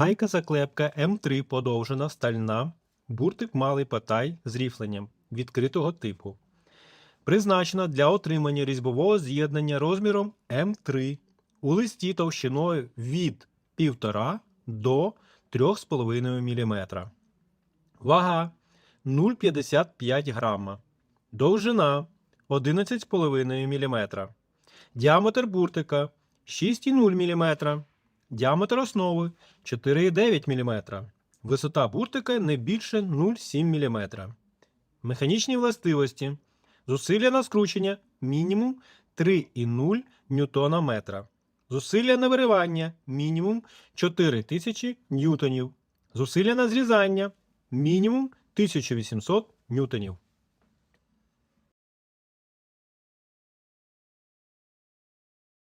Гайка заклепка М3 подовжена, стальна, буртик малий патай з ріфленням відкритого типу. Призначена для отримання різьбового з'єднання розміром М3 у листі товщиною від 1,5 до 3,5 мм. Вага 0,55 грама. Довжина 11,5 мм. Діаметр буртика 6,0 мм. Діаметр основи 4,9 мм. Висота буртика не більше 0,7 мм. Механічні властивості. Зусилля на скручення мінімум 3,0 ньютона метра. Зусилля на виривання мінімум 4000 ньютонів. Зусилля на зрізання мінімум 1800 ньютонів.